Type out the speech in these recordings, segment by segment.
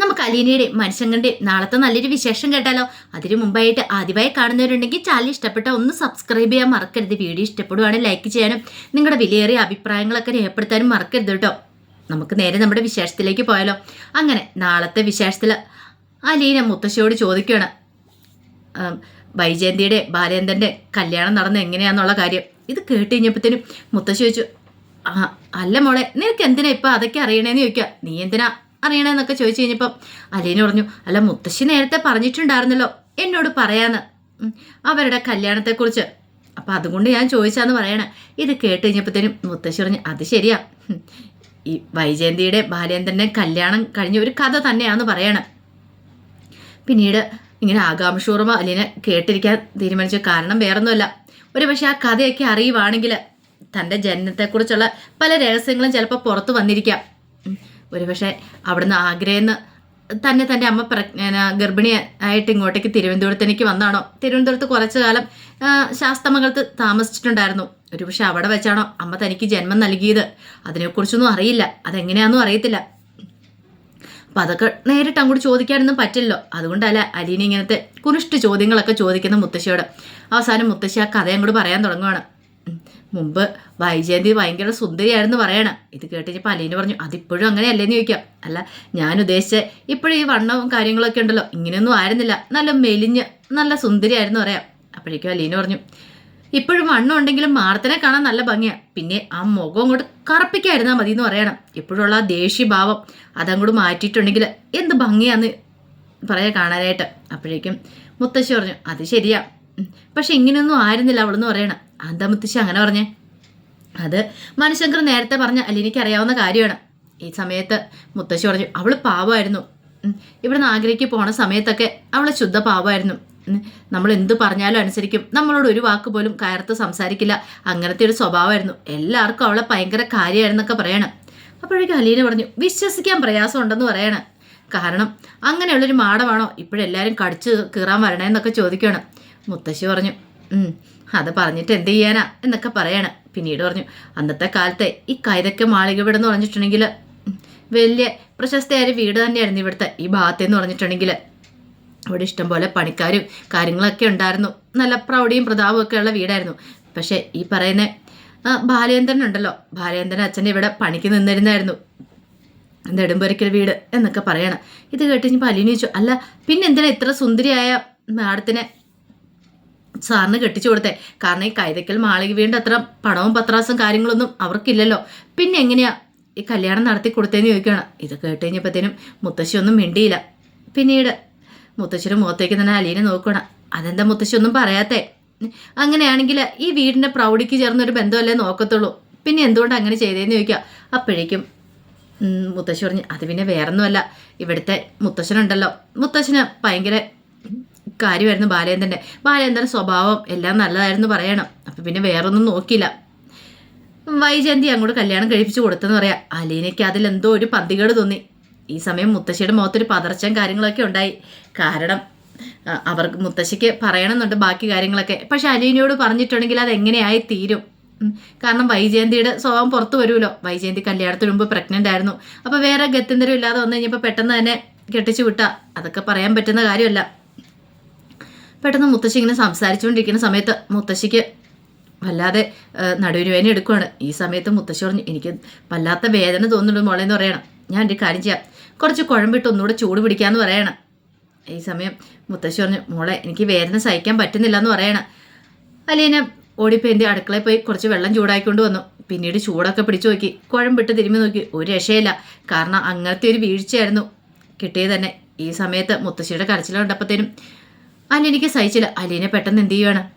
നമുക്ക് അലീനയുടെ മനുഷ്യങ്ങളുടെ നാളത്തെ നല്ലൊരു വിശേഷം കേട്ടാലോ? അതിനു മുമ്പായിട്ട് ആദ്യമായി കാണുന്നവരുണ്ടെങ്കിൽ ചാനൽ ഇഷ്ടപ്പെട്ട ഒന്ന് സബ്സ്ക്രൈബ് ചെയ്യാൻ മറക്കരുത്. വീഡിയോ ഇഷ്ടപ്പെടുവാണെങ്കിൽ ലൈക്ക് ചെയ്യാനും നിങ്ങളുടെ വിലയേറിയ അഭിപ്രായങ്ങളൊക്കെ രേഖപ്പെടുത്താനും മറക്കരുത് കേട്ടോ. നമുക്ക് നേരെ നമ്മുടെ വിശേഷത്തിലേക്ക് പോയാലോ? അങ്ങനെ നാളത്തെ വിശേഷത്തിൽ അലീന മുത്തശ്ശിയോട് ചോദിക്കുകയാണ്. വൈജയന്തിയുടെ ബാലേന്ദ്രന്റെ കല്യാണം നടന്ന എങ്ങനെയാണെന്നുള്ള കാര്യം. ഇത് കേട്ട് കഴിഞ്ഞപ്പോഴത്തേനും മുത്തശ്ശി ചോദിച്ചു അല്ല മോളെ നിനക്ക് എന്തിനാ ഇപ്പം അതൊക്കെ അറിയണേന്ന് ചോദിക്കുക. നീ എന്തിനാ അറിയണേന്നൊക്കെ ചോദിച്ചു കഴിഞ്ഞപ്പം അലീന പറഞ്ഞു അല്ല മുത്തശ്ശി നേരത്തെ പറഞ്ഞിട്ടുണ്ടായിരുന്നല്ലോ എന്നോട് പറയാന്ന്. അവരുടെ കല്യാണത്തെക്കുറിച്ച്. അപ്പം അതുകൊണ്ട് ഞാൻ ചോദിച്ചാന്ന് പറയണേ. ഇത് കേട്ട് കഴിഞ്ഞപ്പോഴത്തേനും മുത്തശ്ശി പറഞ്ഞു അത് ശരിയാ. ഈ വൈജയന്തിയുടെ ബാലേന്ദ്രന്റെ കല്യാണം കഴിഞ്ഞ ഒരു കഥ തന്നെയാന്ന് പറയണേ. പിന്നീട് ഇങ്ങനെ ആകാംക്ഷപൂർവം അലീനെ കേട്ടിരിക്കാൻ തീരുമാനിച്ച കാരണം വേറൊന്നുമല്ല. ഒരു പക്ഷേ ആ കഥയൊക്കെ അറിയുവാണെങ്കിൽ തന്റെ ജനനത്തെക്കുറിച്ചുള്ള പല രഹസ്യങ്ങളും ചിലപ്പോൾ പുറത്തു വന്നിരിക്കാം. ഉം. ഒരു പക്ഷേ അവിടുന്ന് ആഗ്രഹന്ന് തന്നെ തന്റെ അമ്മ പ്രജ്ഞ ഗർഭിണി ആയിട്ട് ഇങ്ങോട്ടേക്ക് തിരുവനന്തപുരത്തേക്ക് വന്നാണോ? തിരുവനന്തപുരത്ത് കുറച്ചു കാലം ശാസ്തമംഗലത്ത് താമസിച്ചിട്ടുണ്ടായിരുന്നു. ഒരു പക്ഷേ അവിടെ വെച്ചാണോ അമ്മ തനിക്ക് ജന്മം നൽകിയത്? അതിനെക്കുറിച്ചൊന്നും അറിയില്ല. അതെങ്ങനെയാണെന്നും അറിയത്തില്ല. അപ്പം അതൊക്കെ നേരിട്ട് അങ്ങോട്ട് ചോദിക്കാനൊന്നും പറ്റില്ലല്ലോ. അതുകൊണ്ടല്ല അലീന ഇങ്ങനത്തെ കുനിഷ്ട് ചോദ്യങ്ങളൊക്കെ ചോദിക്കുന്ന മുത്തശ്ശിയോട്. അവസാനം മുത്തശ്ശി ആ കഥ അങ്ങോട്ട് പറയാൻ തുടങ്ങുവാണ്. ഉം. മുമ്പ് വൈജയന്തി ഭയങ്കര സുന്ദരിയായിരുന്നു പറയണം. ഇത് കേട്ടിപ്പോൾ അലീന പറഞ്ഞു അതിപ്പോഴും അങ്ങനെയല്ലേന്ന് ചോദിക്കാം. അല്ല ഞാൻ ഉദ്ദേശിച്ച ഇപ്പോഴും ഈ വണ്ണവും കാര്യങ്ങളൊക്കെ ഉണ്ടല്ലോ ഇങ്ങനെയൊന്നും ആയിരുന്നില്ല. നല്ല മെലിഞ്ഞ് നല്ല സുന്ദരിയായിരുന്നു പറയാം. അപ്പോഴേക്കും അലീന പറഞ്ഞു ഇപ്പോഴും വണ്ണം ഉണ്ടെങ്കിലും മാർത്തനെ കാണാൻ നല്ല ഭംഗിയാ. പിന്നെ ആ മുഖം അങ്ങോട്ട് കറപ്പിക്കായിരുന്നാൽ മതി എന്ന് പറയണം. ഇപ്പോഴുള്ള ആ ദേഷ്യഭാവം അതങ്ങോട്ട് മാറ്റിയിട്ടുണ്ടെങ്കിൽ എന്ത് ഭംഗിയാന്ന് പറയാ കാണാനായിട്ട്. അപ്പോഴേക്കും മുത്തശ്ശി പറഞ്ഞു അത് ശരിയാ. പക്ഷെ ഇങ്ങനെയൊന്നും ആയിരുന്നില്ല അവളെന്ന് പറയണം. എന്താ മുത്തശ്ശി അങ്ങനെ പറഞ്ഞേ? അത് മനുശങ്കർ നേരത്തെ പറഞ്ഞ അല്ല അറിയാവുന്ന കാര്യമാണ്. ഈ സമയത്ത് മുത്തശ്ശി പറഞ്ഞു അവൾ പാവമായിരുന്നു. ഇവിടെ നിന്ന് ആഗ്രഹിക്ക് പോണ സമയത്തൊക്കെ അവളെ ശുദ്ധ പാവമായിരുന്നു. നമ്മൾ എന്ത് പറഞ്ഞാലും അനുസരിക്കും. നമ്മളോട് ഒരു വാക്ക് പോലും കയർത്ത് സംസാരിക്കില്ല. അങ്ങനത്തെ ഒരു സ്വഭാവമായിരുന്നു. എല്ലാവർക്കും അവളെ ഭയങ്കര കാര്യമായിരുന്നൊക്കെ പറയണം. അപ്പോഴേക്കും അലീന പറഞ്ഞു വിശ്വസിക്കാൻ പ്രയാസം ഉണ്ടെന്ന് പറയണം. കാരണം അങ്ങനെയുള്ളൊരു മാടമാണോ ഇപ്പോഴെല്ലാവരും കടിച്ച് കീറാൻ വരണേന്നൊക്കെ ചോദിക്കുകയാണ് മുത്തശ്ശി പറഞ്ഞു "ഉം, അത് പറഞ്ഞിട്ട് എന്ത് ചെയ്യാനാ എന്നൊക്കെ പറയാണ്. പിന്നീട് പറഞ്ഞു അന്നത്തെ കാലത്തെ ഈ കൈതക്ക മാളിക വീട് എന്ന് പറഞ്ഞിട്ടുണ്ടെങ്കിൽ വലിയ പ്രശസ്തയായ വീട് തന്നെയായിരുന്നു ഇവിടുത്തെ ഈ ഭാഗത്തെന്ന് പറഞ്ഞിട്ടുണ്ടെങ്കിൽ ഇവിടെ ഇഷ്ടംപോലെ പണിക്കാരും കാര്യങ്ങളൊക്കെ ഉണ്ടായിരുന്നു. നല്ല പ്രൗഢിയും പ്രതാപവും ഒക്കെ ഉള്ള വീടായിരുന്നു. പക്ഷേ ഈ പറയുന്ന ബാലേന്ദ്രൻ ഉണ്ടല്ലോ. ബാലേന്ദ്രൻ അച്ഛന്റെ ഇവിടെ പണിക്ക് നിന്നിരുന്നായിരുന്നു. നെടുമ്പൊരിക്കൽ വീട് എന്നൊക്കെ പറയണം. ഇത് കേട്ട് അലീന ചോദിച്ചു അല്ല പിന്നെ എന്തിനാ ഇത്ര സുന്ദരിയായ മാഡത്തിനെ സാറിന് കെട്ടിച്ചു കൊടുത്തേ. കാരണം ഈ കൈതക്കൽ മാളിക വീണ്ട അത്ര പണവും പത്രാസും കാര്യങ്ങളൊന്നും അവർക്കില്ലല്ലോ. പിന്നെ എങ്ങനെയാ ഈ കല്യാണം നടത്തി കൊടുത്തേന്ന് ചോദിക്കുകയാണ്. ഇത് കേട്ട് കഴിഞ്ഞപ്പോഴത്തേനും മുത്തശ്ശി ഒന്നും മിണ്ടിയില്ല. പിന്നീട് മുത്തശ്ശിയുടെ മുഖത്തേക്ക് തന്നെ അലീനെ നോക്കണം അതെന്താ മുത്തശ്ശി ഒന്നും പറയാത്തേ? അങ്ങനെയാണെങ്കിൽ ഈ വീടിന്റെ പ്രൗഢിക്ക് ചേർന്നൊരു ബന്ധമല്ലേ നോക്കത്തുള്ളൂ. പിന്നെ എന്തുകൊണ്ട് അങ്ങനെ ചെയ്തേന്ന് ചോദിക്കുക. അപ്പോഴേക്കും മുത്തശ്ശി പറഞ്ഞു അത് പിന്നെ വേറൊന്നുമല്ല. ഇവിടുത്തെ മുത്തശ്ശനുണ്ടല്ലോ. മുത്തശ്ശന് ഭയങ്കര കാര്യമായിരുന്നു ബാലേന്ദ്രന്റെ. ബാലേന്ദ്രൻ സ്വഭാവം എല്ലാം നല്ലതായിരുന്നു പറയണം. അപ്പം പിന്നെ വേറൊന്നും നോക്കിയില്ല. വൈജയന്തി അങ്ങോട്ട് കല്യാണം കഴിപ്പിച്ച് കൊടുത്തെന്ന് പറയാം. അലീനയ്ക്ക് അതിലെന്തോ ഒരു പന്തികേട് തോന്നി. ഈ സമയം മുത്തശ്ശിയുടെ മുഖത്തൊരു പതർച്ചയും കാര്യങ്ങളൊക്കെ ഉണ്ടായി. കാരണം അവർക്ക് മുത്തശ്ശിക്ക് പറയണമെന്നുണ്ട് ബാക്കി കാര്യങ്ങളൊക്കെ. പക്ഷെ അലീനയോട് പറഞ്ഞിട്ടുണ്ടെങ്കിൽ അത് എങ്ങനെയായി തീരും? കാരണം വൈജയന്തിയുടെ സ്വഭാവം പുറത്തു വരുമല്ലോ. വൈജയന്തി കല്യാണത്തിന് മുമ്പ് പ്രഗ്നന്റ് ആയിരുന്നു. അപ്പോൾ വേറെ ഗത്യന്തരം ഇല്ലാതെ വന്നു കഴിഞ്ഞപ്പോൾ പെട്ടെന്ന് തന്നെ കെട്ടിച്ചു വിട്ടാ. അതൊക്കെ പറയാൻ പറ്റുന്ന കാര്യമല്ല. പെട്ടെന്ന് മുത്തശ്ശി ഇങ്ങനെ സംസാരിച്ചുകൊണ്ടിരിക്കുന്ന സമയത്ത് മുത്തശ്ശിക്ക് വല്ലാതെ നടുവിന് വേദന ഈ സമയത്ത് മുത്തശ്ശി പറഞ്ഞു എനിക്ക് വല്ലാത്ത വേദന തോന്നുന്നുണ്ട് മോളെ എന്ന് പറയണം. ഞാൻ ഒരു കാര്യം ചെയ്യാം. കുറച്ച് കുഴമ്പിട്ട് ഒന്നുകൂടെ ചൂട് പിടിക്കാമെന്ന് പറയണം. ഈ സമയം മുത്തശ്ശി പറഞ്ഞു മോളെ എനിക്ക് വേദന സഹിക്കാൻ പറ്റുന്നില്ല എന്ന് പറയണം. അലീന ഓടിപ്പോയി എന്റെ അടുക്കളയിൽ പോയി കുറച്ച് വെള്ളം ചൂടാക്കിക്കൊണ്ട് വന്നു. പിന്നീട് ചൂടൊക്കെ പിടിച്ചു നോക്കി. കുഴമ്പിട്ട് തിരുമ്പി നോക്കി. ഒരു രക്ഷയില്ല. കാരണം അങ്ങനത്തെ ഒരു വീഴ്ചയായിരുന്നു കിട്ടിയത് തന്നെ. ഈ സമയത്ത് മുത്തശ്ശിയുടെ കരച്ചിൽ കണ്ടപ്പോഴത്തേനും അലീനയ്ക്ക് സഹിച്ചില്ല. അലീനെ പെട്ടെന്ന് എന്ത് ചെയ്യുവാണ്?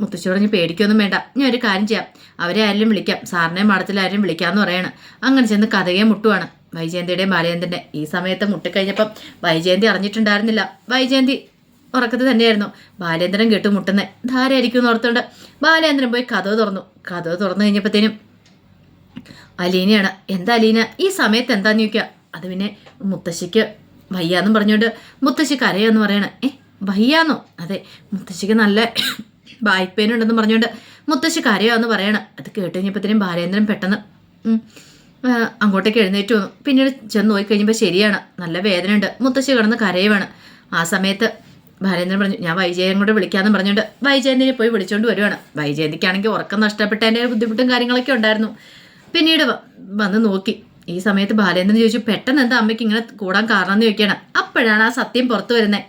മുത്തശ്ശി പറഞ്ഞ് പേടിക്കൊന്നും വേണ്ട. ഞാൻ ഒരു കാര്യം ചെയ്യാം. അവരെ ആരെങ്കിലും വിളിക്കാം. സാറിനെ മഠത്തിൽ ആരെയും വിളിക്കാമെന്ന് പറയണം. അങ്ങനെ ചെന്ന് കഥയെ മുട്ടുവാണ്. വൈജയന്തിയുടെയും ബാലചന്ദ്രന്റെ ഈ സമയത്ത് മുട്ടിക്കഴിഞ്ഞപ്പം വൈജയന്തി അറിഞ്ഞിട്ടുണ്ടായിരുന്നില്ല. വൈജയന്തി ഉറക്കത്തിൽ തന്നെയായിരുന്നു. ബാലേന്ദ്രൻ കേട്ടു മുട്ടുന്നത് ധാരായിരിക്കും എന്ന് ഓർത്തുകൊണ്ട് ബാലേന്ദ്രൻ പോയി കഥ തുറന്നു. കഥ തുറന്നു കഴിഞ്ഞപ്പോഴത്തേനും അലീനയാണ്. എന്താ അലീന? ഈ സമയത്ത് എന്താന്ന് ചോദിക്കുക? അത് പിന്നെ മുത്തശ്ശിക്ക് വയ്യാന്നും പറഞ്ഞുകൊണ്ട് മുത്തശ്ശി കരയാന്ന് പറയണേ. ഏ വയ്യാന്നോ? അതെ മുത്തശ്ശിക്ക് നല്ല ഉണ്ടെന്ന് പറഞ്ഞുകൊണ്ട് മുത്തശ്ശി കരയാന്ന് പറയണം. അത് കേട്ട് കഴിഞ്ഞപ്പോഴത്തേനും ബാലേന്ദ്രൻ പെട്ടെന്ന് അങ്ങോട്ടേക്ക് എഴുന്നേറ്റ് വന്നു. പിന്നീട് ചെന്ന് നോക്കി കഴിഞ്ഞപ്പോൾ ശരിയാണ് നല്ല വേദനയുണ്ട്. മുത്തശ്ശി കിടന്ന് കരയുവാണ്. ആ സമയത്ത് ഭാരേന്ദ്രൻ പറഞ്ഞു ഞാൻ വൈജയൻ കൂടെ വിളിക്കാമെന്ന് പറഞ്ഞുകൊണ്ട് വൈജയന്തിനെ പോയി വിളിച്ചുകൊണ്ട് വരുവാണ്. വൈജയന്തിക്കാണെങ്കിൽ ഉറക്കം നഷ്ടപ്പെട്ടതിന്റെ ബുദ്ധിമുട്ടും കാര്യങ്ങളൊക്കെ ഉണ്ടായിരുന്നു. പിന്നീട് വന്ന് നോക്കി. ഈ സമയത്ത് ബാലേന്ദ്രൻ ചോദിച്ചു പെട്ടെന്ന് എന്താ അമ്മയ്ക്ക് ഇങ്ങനെ കൂടാൻ കാരണം എന്ന് ചോദിക്കുകയാണ്? അപ്പോഴാണ് ആ സത്യം പുറത്തു വരുന്നത്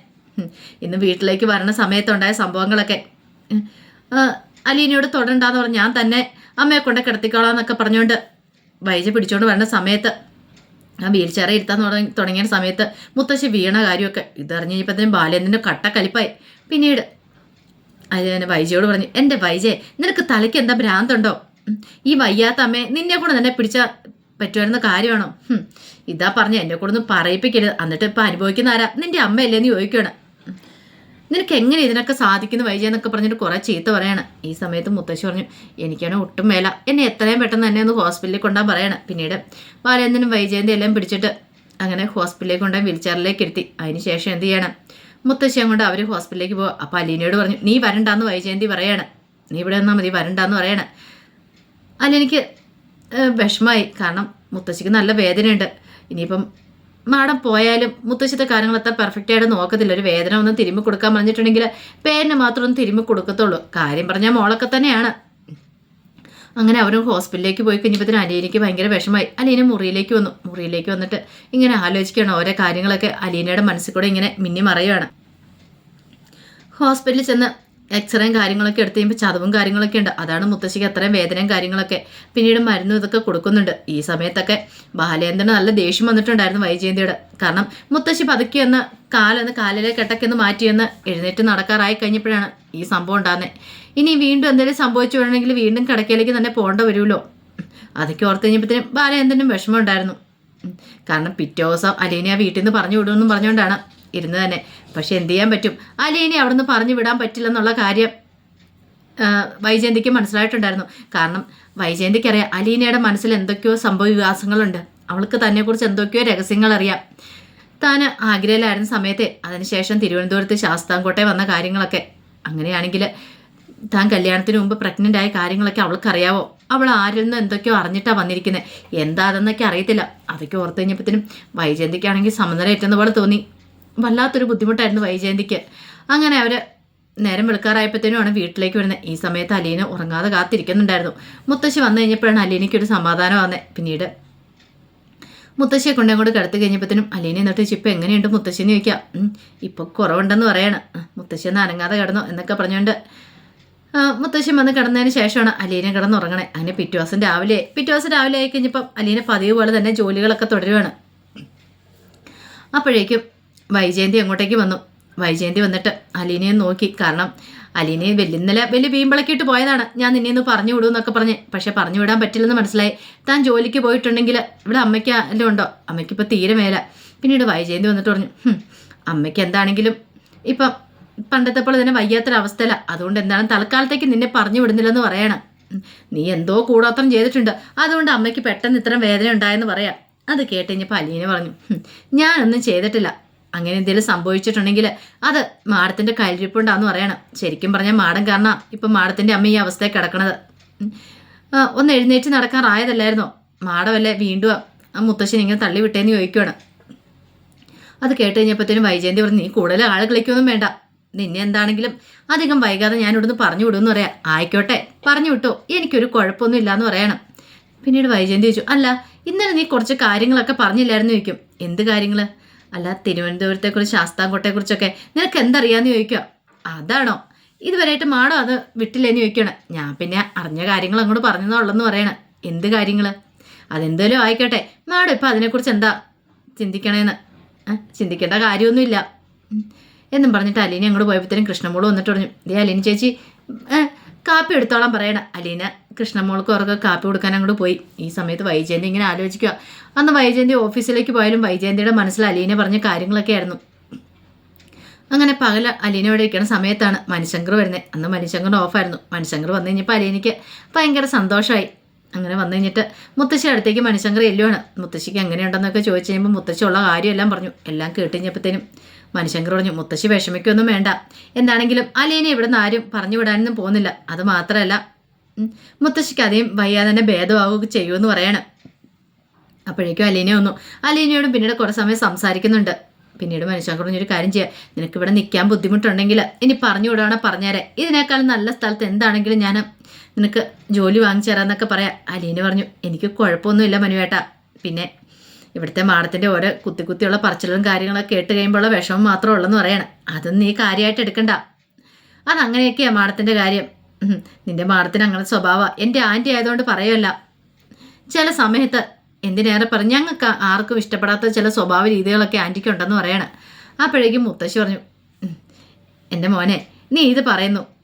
ഇന്ന് വീട്ടിലേക്ക് വരണ സമയത്തുണ്ടായ സംഭവങ്ങളൊക്കെ. അലീനയോട് തൊടണ്ടെന്ന് പറഞ്ഞ് ഞാൻ തന്നെ അമ്മയെ കൊണ്ട് കിടത്തിക്കോളാം എന്നൊക്കെ പറഞ്ഞുകൊണ്ട് വൈജ പിടിച്ചോണ്ട് വരണ സമയത്ത് ആ വീൽ ചെയർ ഇരുത്താൻ തുടങ്ങി തുടങ്ങിയ സമയത്ത് മുത്തശ്ശി വീണ കാര്യമൊക്കെ ഇതറിഞ്ഞ് കഴിഞ്ഞപ്പോഴത്തേനും ബാലേന്ദ്രന്റെ കട്ട കലിപ്പായി. പിന്നീട് അതിന് വൈജയോട് പറഞ്ഞു എന്റെ വൈജയെ നിനക്ക് തലയ്ക്ക് എന്താ ഭ്രാന്തുണ്ടോ? ഈ വയ്യാത്ത അമ്മയെ നിന്നെ കൂടെ തന്നെ പിടിച്ച പറ്റുമായിരുന്ന കാര്യമാണോ? ഇതാ പറഞ്ഞ എന്നെ കൂടെ ഒന്ന് പറയിപ്പിക്കരുത്. എന്നിട്ട് ഇപ്പം അനുഭവിക്കുന്ന ആരാ? നിന്റെ അമ്മയല്ലേന്ന് ചോദിക്കുകയാണ്. നിനക്ക് എങ്ങനെ ഇതിനൊക്കെ സാധിക്കുന്നു വൈജ എന്നൊക്കെ പറഞ്ഞിട്ട് കുറേ ചീത്ത പറയാണ്. ഈ സമയത്ത് മുത്തശ്ശി പറഞ്ഞു എനിക്കാണ് ഒട്ടും മേല. എന്നെ എത്രയും പെട്ടെന്ന് തന്നെ ഒന്ന് ഹോസ്പിറ്റലിൽ കൊണ്ടാൻ പറയണം. പിന്നീട് ബാലേന്ദ്രനും വൈജയന്തി എല്ലാം പിടിച്ചിട്ട് അങ്ങനെ ഹോസ്പിറ്റലിലേക്ക് കൊണ്ടുപോയി വീൽചെയറിലേക്ക് ഇരുത്തി അതിന് ശേഷം എന്ത് ചെയ്യണം? മുത്തശ്ശി കൊണ്ട് അവർ ഹോസ്പിറ്റലിലേക്ക് പോകുക അപ്പോൾ അലീനയോട് പറഞ്ഞു നീ വരണ്ടാന്ന് വൈജയന്തി പറയാണ്. നീ ഇവിടെ നിന്നാൽ മതി വരണ്ടാന്ന് പറയാണ്. അല്ല എനിക്ക് വിഷമായി കാരണം മുത്തശ്ശിക്ക് നല്ല വേദനയുണ്ട്. ഇനിയിപ്പം മാഡം പോയാലും മുത്തശ്ശിത്തെ കാര്യങ്ങൾ അത്ര പെർഫെക്റ്റ് ആയിട്ട് നോക്കത്തില്ല. ഒരു വേദന ഒന്ന് തിരുമ്പി കൊടുക്കാൻ പറഞ്ഞിട്ടുണ്ടെങ്കിൽ പേരിന് മാത്രം ഒന്ന് തിരുമ്പി കൊടുക്കത്തുള്ളൂ. കാര്യം പറഞ്ഞാൽ മോളൊക്കെ തന്നെയാണ്. അങ്ങനെ അവരും ഹോസ്പിറ്റലിലേക്ക് പോയി കഴിഞ്ഞപ്പോൾ അലീനയ്ക്ക് ഭയങ്കര വിഷമായി അലീന മുറിയിലേക്ക് വന്നു. മുറിയിലേക്ക് വന്നിട്ട് ഇങ്ങനെ ആലോചിക്കുകയാണ്. ഓരോ കാര്യങ്ങളൊക്കെ അലീനയുടെ മനസ്സിൽ കൂടെ ഇങ്ങനെ മിന്നി മറയുകയാണ് ഹോസ്പിറ്റലിൽ ചെന്ന് എക്സ്റേയും കാര്യങ്ങളൊക്കെ എടുത്ത് കഴിയുമ്പോൾ ചതവും കാര്യങ്ങളൊക്കെ ഉണ്ട്. അതാണ് മുത്തശ്ശിക്ക് അത്രയും വേദനയും കാര്യങ്ങളൊക്കെ. പിന്നീട് മരുന്നും ഇതൊക്കെ കൊടുക്കുന്നുണ്ട്. ഈ സമയത്തൊക്കെ ബാലേന്ദ്രന് നല്ല ദേഷ്യം വന്നിട്ടുണ്ടായിരുന്നു വൈജയന്തിയുടെ. കാരണം മുത്തശ്ശി പതുക്കി ഒന്ന് കാലൊന്ന് കാലിലെ കെട്ടൊക്കെ ഒന്ന് മാറ്റിയൊന്ന് എഴുന്നേറ്റ് നടക്കാറായി കഴിഞ്ഞപ്പോഴാണ് ഈ സംഭവം ഉണ്ടാകുന്നത്. ഇനി വീണ്ടും എന്തെങ്കിലും സംഭവിച്ചു വേണമെങ്കിൽ വീണ്ടും കിടക്കയിലേക്ക് തന്നെ പോകേണ്ട വരുമല്ലോ. അതൊക്കെ ഓർത്ത് കഴിഞ്ഞപ്പോഴത്തേനും ബാലേന്ദ്രനും വിഷമം ഉണ്ടായിരുന്നു. കാരണം പിറ്റേ ദിവസം അലീനെ വീട്ടിൽ നിന്ന് പറഞ്ഞു വിടുമെന്നും പറഞ്ഞുകൊണ്ടാണ് ഇരുന്ന് തന്നെ. പക്ഷെ എന്ത് ചെയ്യാൻ പറ്റും? അലീനെ അവിടുന്ന് പറഞ്ഞു വിടാൻ പറ്റില്ലെന്നുള്ള കാര്യം വൈജയന്തിക്ക് മനസ്സിലായിട്ടുണ്ടായിരുന്നു. കാരണം വൈജയന്തിക്ക് അറിയാം അലീനയുടെ മനസ്സിൽ എന്തൊക്കെയോ സംഭവ വികാസങ്ങളുണ്ട്. അവൾക്ക് തന്നെക്കുറിച്ച് എന്തൊക്കെയോ രഹസ്യങ്ങൾ അറിയാം. താൻ ആഗ്രയിലായിരുന്ന സമയത്തെ അതിനുശേഷം തിരുവനന്തപുരത്ത് ശാസ്താംകോട്ടെ വന്ന കാര്യങ്ങളൊക്കെ. അങ്ങനെയാണെങ്കിൽ താൻ കല്യാണത്തിന് മുമ്പ് പ്രഗ്നന്റ് ആയ കാര്യങ്ങളൊക്കെ അവൾക്കറിയാവോ? അവൾ ആരിൽ നിന്ന് എന്തൊക്കെയോ അറിഞ്ഞിട്ടാണ് വന്നിരിക്കുന്നത് എന്താ അതെന്നൊക്കെ അറിയത്തില്ല. അതൊക്കെ ഓർത്ത് കഴിഞ്ഞപ്പോഴത്തേനും വൈജയന്തിക്കാണെങ്കിൽ സമനില ഏറ്റെന്ന പോലെ തോന്നി. വല്ലാത്തൊരു ബുദ്ധിമുട്ടായിരുന്നു വൈജയന്തിക്ക്. അങ്ങനെ അവർ നേരം വെളുക്കാറായപ്പോഴത്തേനുമാണ് വീട്ടിലേക്ക് വരുന്നത്. ഈ സമയത്ത് അലീന ഉറങ്ങാതെ കാത്തിരിക്കുന്നുണ്ടായിരുന്നു. മുത്തശ്ശി വന്നു കഴിഞ്ഞപ്പോഴാണ് അലീനയ്ക്ക് ഒരു സമാധാനം വന്നത് പിന്നീട് മുത്തശ്ശിയെ കൊണ്ടേ അങ്ങോട്ട് കിടത്തി കഴിഞ്ഞപ്പോഴത്തേനും അലീന എന്നിട്ട് ഇപ്പം എങ്ങനെയുണ്ട് മുത്തശ്ശിന്ന് ചോദിക്കാം. ഇപ്പൊ കുറവുണ്ടെന്ന് പറയണം. മുത്തശ്ശി ഒന്ന് അനങ്ങാതെ കിടന്നു എന്നൊക്കെ പറഞ്ഞുകൊണ്ട് മുത്തശ്ശി വന്ന് കിടന്നതിന് ശേഷമാണ് അലീന കിടന്നുറങ്ങണേ അങ്ങനെ പിറ്റേ ദിവസം രാവിലെ പിറ്റേ ദിവസം രാവിലെ ആയി കഴിഞ്ഞപ്പം അലീന പതിവ് പോലെ തന്നെ ജോലികളൊക്കെ തുടരുവാണ്. അപ്പോഴേക്കും വൈജയന്തി അങ്ങോട്ടേക്ക് വന്നു. വൈജയന്തി വന്നിട്ട് അലീനയെ നോക്കി. കാരണം അലീനയെ വലിയ ഇന്നലെ വലിയ വീമ്പിളക്കിയിട്ട് പോയതാണ്. ഞാൻ നിന്നെ ഒന്ന് പറഞ്ഞു വിടൂ എന്നൊക്കെ പറഞ്ഞ്. പക്ഷെ പറഞ്ഞു വിടാൻ പറ്റില്ലെന്ന് മനസ്സിലായി. താൻ ജോലിക്ക് പോയിട്ടുണ്ടെങ്കിൽ ഇവിടെ അമ്മയ്ക്ക് എല്ലാം ഉണ്ടോ? അമ്മയ്ക്ക് ഇപ്പോൾ തീരെ മേല. പിന്നീട് വൈജയന്തി വന്നിട്ട് പറഞ്ഞു അമ്മയ്ക്ക് എന്താണെങ്കിലും ഇപ്പം പണ്ടത്തെ പോലെ തന്നെ വയ്യാത്തൊരവസ്ഥയില അതുകൊണ്ട് എന്താണ് തൽക്കാലത്തേക്ക് നിന്നെ പറഞ്ഞു വിടുന്നില്ലെന്ന് പറയണം. നീ എന്തോ കൂടോത്രം ചെയ്തിട്ടുണ്ട്. അതുകൊണ്ട് അമ്മയ്ക്ക് പെട്ടെന്ന് ഇത്രയും വേദന ഉണ്ടായെന്ന് പറയാം. അത് കേട്ട് കഴിഞ്ഞപ്പോൾ അലീന പറഞ്ഞു ഞാനൊന്നും ചെയ്തിട്ടില്ല. അങ്ങനെ എന്തെങ്കിലും സംഭവിച്ചിട്ടുണ്ടെങ്കിൽ അത് മാഡത്തിന്റെ കയ്യിലിരിപ്പുണ്ടാന്ന് പറയണം. ശരിക്കും പറഞ്ഞാൽ മാഡം കാരണം ഇപ്പം മാഡത്തിന്റെ അമ്മ ഈ അവസ്ഥയിൽ കിടക്കണത്. ഒന്ന് എഴുന്നേറ്റ് നടക്കാറായതല്ലായിരുന്നോ മാഡമല്ലേ വീണ്ടും ആ മുത്തശ്ശൻ ഇങ്ങനെ തള്ളി വിട്ടേന്ന് ചോദിക്കുവാണ്. അത് കേട്ട് കഴിഞ്ഞപ്പോഴത്തേനും വൈജയന്തി പറഞ്ഞു നീ കൂടുതൽ ആൾ കളിക്കൊന്നും വേണ്ട. നിന്നെ എന്താണെങ്കിലും അധികം വൈകാതെ ഞാൻ ഇവിടുന്ന് പറഞ്ഞു വിടുമെന്ന് പറയാം. ആയിക്കോട്ടെ പറഞ്ഞു വിട്ടോ. എനിക്കൊരു കുഴപ്പമൊന്നും ഇല്ലാന്ന് പറയണം. പിന്നീട് വൈജയന്തി ചോദിച്ചു അല്ല ഇന്നലെ നീ കുറച്ച് കാര്യങ്ങളൊക്കെ പറഞ്ഞില്ലായിരുന്നു? ചോദിക്കും. എന്ത് കാര്യങ്ങൾ അല്ല തിരുവനന്തപുരത്തെക്കുറിച്ച് ശാസ്താംകോട്ടയെക്കുറിച്ചൊക്കെ നിനക്ക് എന്തറിയാന്ന് ചോദിക്കുക. അതാണോ? ഇതുവരെയായിട്ട് മാടോ അത് വിട്ടില്ലെന്ന് ചോദിക്കണം ഞാൻ പിന്നെ അറിഞ്ഞ കാര്യങ്ങൾ അങ്ങോട്ട് പറഞ്ഞതുള്ളെന്ന് പറയണം. എന്ത് കാര്യങ്ങൾ അതെന്തേലും ആയിക്കോട്ടെ. മാഡം ഇപ്പം അതിനെക്കുറിച്ച് എന്താ ചിന്തിക്കണേന്ന്? ചിന്തിക്കേണ്ട കാര്യമൊന്നുമില്ല. എന്നും പറഞ്ഞിട്ട് അലീനി അങ്ങോട്ട് പോയപ്പോഴത്തേനും കൃഷ്ണമോൾ വന്നിട്ട് പറഞ്ഞു ദേ അലീനി ചേച്ചി കാപ്പി എടുത്തോളാൻ പറയണം അലീന കൃഷ്ണമോൾക്ക് അവർക്ക് കാപ്പി കൊടുക്കാൻ അങ്ങോട്ട് പോയി. ഈ സമയത്ത് വൈജയന്തി ഇങ്ങനെ ആലോചിക്കുക അന്ന് വൈജയന്തി ഓഫീസിലേക്ക് പോയാലും വൈജയന്തിയുടെ മനസ്സിൽ അലീന പറഞ്ഞ കാര്യങ്ങളൊക്കെ ആയിരുന്നു. അങ്ങനെ പകൽ അലീനയോടെ ഇരിക്കുന്ന സമയത്താണ് മനുശങ്കർ വരുന്നത് അന്ന് മണിശങ്കർ ഓഫായിരുന്നു മനുശങ്കർ വന്നു കഴിഞ്ഞപ്പോൾ അലീനയ്ക്ക് ഭയങ്കര സന്തോഷമായി അങ്ങനെ വന്നു കഴിഞ്ഞിട്ട് മുത്തശ്ശി അടുത്തേക്ക് മനുശങ്കർ എല്ലുവാണ് മുത്തശ്ശിക്ക് എങ്ങനെയുണ്ടെന്നൊക്കെ ചോദിച്ചു കഴിയുമ്പോൾ മുത്തശ്ശി ഉള്ള കാര്യമെല്ലാം പറഞ്ഞു. എല്ലാം കേട്ട് കഴിഞ്ഞപ്പോഴത്തേനും മണിശങ്കർ പറഞ്ഞു മുത്തശ്ശി വിഷമിക്കൊന്നും വേണ്ട. എന്താണെങ്കിലും അലീനെ നിന്ന് ആരും പറഞ്ഞു വിടാനൊന്നും പോകുന്നില്ല. അത് മാത്രമല്ല മുത്തശ്ശിക്ക് അധികം വയ്യാതെ തന്നെ ഭേദമാവുകയൊക്കെ ചെയ്യുമെന്ന് പറയണം. അപ്പോഴേക്കും അലീനെ വന്നു. അലീനയോടും പിന്നീട് കുറേ സമയം സംസാരിക്കുന്നുണ്ട്. പിന്നീട് മനുഷ്യൻ പറഞ്ഞൊരു കാര്യം ചെയ്യാം. നിനക്ക് ഇവിടെ നിൽക്കാൻ ബുദ്ധിമുട്ടുണ്ടെങ്കിൽ ഇനി പറഞ്ഞു വിടാണോ പറഞ്ഞേരെ. ഇതിനേക്കാളും നല്ല സ്ഥലത്ത് എന്താണെങ്കിലും ഞാൻ നിനക്ക് ജോലി വാങ്ങിച്ചു തരാമെന്നൊക്കെ പറയാം. അലീന പറഞ്ഞു എനിക്ക് കുഴപ്പമൊന്നുമില്ല മനുവേട്ട. പിന്നെ ഇവിടുത്തെ മാഡത്തിന്റെ ഓരോ കുത്തി കുത്തിയുള്ള പറച്ചിലും കാര്യങ്ങളൊക്കെ കേട്ട് കഴിയുമ്പോഴുള്ള വിഷമം മാത്രമേ ഉള്ളെന്ന് പറയണം. അതൊന്നും നീ കാര്യമായിട്ട് എടുക്കണ്ട. അതങ്ങനെയൊക്കെയാ മാഡത്തിന്റെ കാര്യം. നിന്റെ മാഡത്തിന് അങ്ങനെ സ്വഭാവം. എന്റെ ആന്റി ആയതുകൊണ്ട് പറയുമല്ല ചില സമയത്ത് എന്തിനേറെ പറഞ്ഞു ഞങ്ങൾക്ക് ആർക്കും ഇഷ്ടപ്പെടാത്ത ചില സ്വഭാവ രീതികളൊക്കെ ആന്റിക്ക് ഉണ്ടെന്ന് പറയണം. അപ്പോഴേക്കും മുത്തശ്ശി പറഞ്ഞു എന്റെ മോനെ നീ ഇത് പറയുന്നു.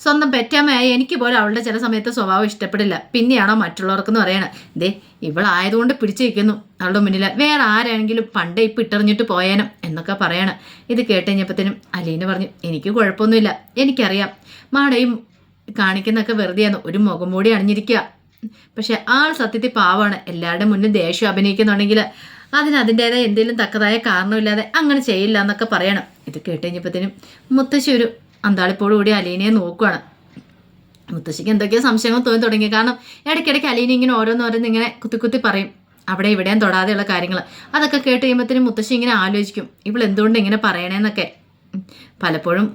സ്വന്തം പെറ്റമ്മയായ എനിക്ക് പോലും അവളുടെ ചില സമയത്ത് സ്വഭാവം ഇഷ്ടപ്പെടില്ല. പിന്നെയാണോ മറ്റുള്ളവർക്കെന്ന് പറയണേ. ദേ ഇവളായതുകൊണ്ട് പിടിച്ചു നിൽക്കുന്നു. അവളുടെ മുന്നിൽ വേറെ ആരാണെങ്കിലും പണ്ടേ ഇപ്പം ഇട്ടെറിഞ്ഞിട്ട് പോയേനും എന്നൊക്കെ പറയണം. ഇത് കേട്ട് കഴിഞ്ഞപ്പോഴത്തേനും അലീന പറഞ്ഞു എനിക്ക് കുഴപ്പമൊന്നുമില്ല. എനിക്കറിയാം. മാടയും കാണിക്കുന്നൊക്കെ വെറുതെയാണ്. ഒരു മുഖം മൂടി അണിഞ്ഞിരിക്കുക. പക്ഷെ ആൾ സത്യത്തിൽ പാവമാണ്. എല്ലാവരുടെ മുന്നിൽ ദേഷ്യം അഭിനയിക്കുന്നുണ്ടെങ്കിൽ അതിന് അതിന്റെതായ എന്തെങ്കിലും തക്കതായ കാരണമില്ലാതെ അങ്ങനെ ചെയ്യില്ല എന്നൊക്കെ പറയണം. ഇത് കേട്ട് കഴിഞ്ഞപ്പോഴത്തേനും മുത്തശ്ശി ഒരു അന്താളിപ്പോടു കൂടി അലീനയെ നോക്കുകയാണ് മുത്തശ്ശിക്ക് എന്തൊക്കെയോ സംശയങ്ങൾ തോന്നി തുടങ്ങി. കാരണം ഇടയ്ക്കിടയ്ക്ക് അലീന ഇങ്ങനെ ഓരോന്നോരോന്ന് ഇങ്ങനെ കുത്തി കുത്തി പറയും. അവിടെ ഇവിടെയും തൊടാതെയുള്ള കാര്യങ്ങൾ അതൊക്കെ കേട്ട് കഴിയുമ്പോഴത്തേനും മുത്തശ്ശി ഇങ്ങനെ ആലോചിക്കും. ഇവൾ എന്തുകൊണ്ട് ഇങ്ങനെ പറയണേന്നൊക്കെ. പലപ്പോഴും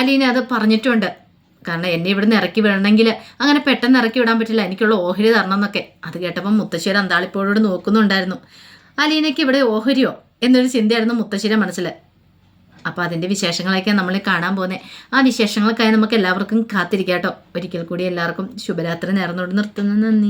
അലീന അത് പറഞ്ഞിട്ടുണ്ട്. കാരണം എന്നെ ഇവിടുന്ന് ഇറക്കി വിടണമെങ്കിൽ അങ്ങനെ പെട്ടെന്ന് ഇറക്കി വിടാൻ പറ്റില്ല. എനിക്കുള്ള ഓഹരി തരണം എന്നൊക്കെ. അത് കേട്ടപ്പോൾ മുത്തശ്ശി ഒരു അന്താളിപ്പോഴോട് നോക്കുന്നുണ്ടായിരുന്നു. അലീനയ്ക്ക് ഇവിടെ ഓഹരിയോ എന്നൊരു ചിന്തയായിരുന്നു മുത്തശ്ശിയുടെ മനസ്സിൽ അപ്പോൾ അതിന്റെ വിശേഷങ്ങളൊക്കെ നമ്മൾ കാണാൻ പോകുന്നത് ആ വിശേഷങ്ങൾക്കായി നമുക്ക് എല്ലാവർക്കും കാത്തിരിക്കാം കേട്ടോ ഒരിക്കൽ കൂടി എല്ലാവർക്കും ശുഭരാത്രി നേർന്നുകൊണ്ട് നിർത്തുന്നു. നന്ദി.